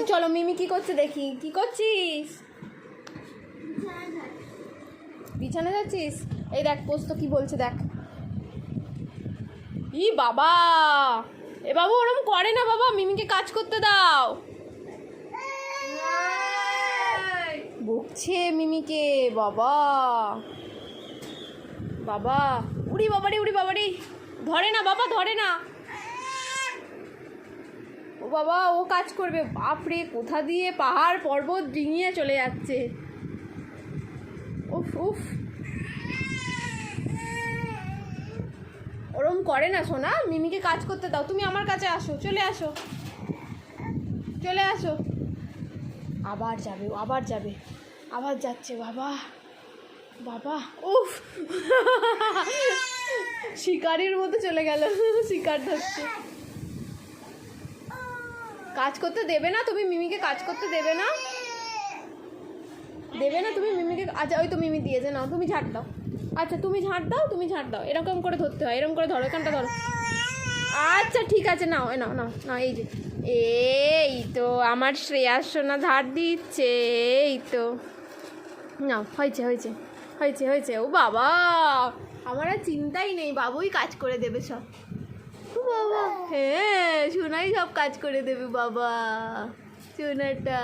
করছিস চলো মিমি কি করছে দেখি। কি করছিস? বিছানা যাচ্ছিস? এই দেখ, পোস্ত কি বলছে দেখ। ই বাবা! এ বাবু, ওরম করে না বাবা, মিমিকে কাজ করতে দাও। বকছে মিমিকে, বাবা। বাবা, উড়ি বাবারি উড়ি বাবারি। ধরে না বাবা, ধরে না। বাবা, ও কাজ করবে। বাপরে, কোথা দিয়ে পাহাড় পর্বত ডিঙিয়ে চলে যাচ্ছে। উফ উফ। ওরম করে না, সোনা। মিমিকে কাজ করতে দাও। তুমি আমার কাছে আসো। চলে আসো। চলে আসো। আবার যাবে আবার যাবে। আবার যাচ্ছে, বাবা। বাবা, উফ। শিকারির মতো চলে গেল। শিকার ধরছে। কাজ করতে দেবে না, তুমি মিমিকে কাজ করতে দেবে না। দেবে না তুমি মিমিকে আচ্ছা ওই তো মিমি দিয়েছে, নাও, তুমি ঝাড় দাও। আচ্ছা তুমি ঝাড় দাও, তুমি ঝাড় দাও, এরকম করে ধরতে হয়, এরকম করে ধরো, এখানটা ধরো। আচ্ছা ঠিক আছে, নাও নাও নাও নাও, এই যে, এই তো আমার শ্রেয়াস সোনা ধার দিচ্ছে, এই তো। নাও, হয়েছে হয়েছে হয়েছে হয়েছে, ও বাবা, আমার আর চিন্তাই নেই, বাবুই কাজ করে দেবে সব। বাবা। হ্যাঁ সোনাই সব কাজ করে দেবে বাবা। সোনাটা।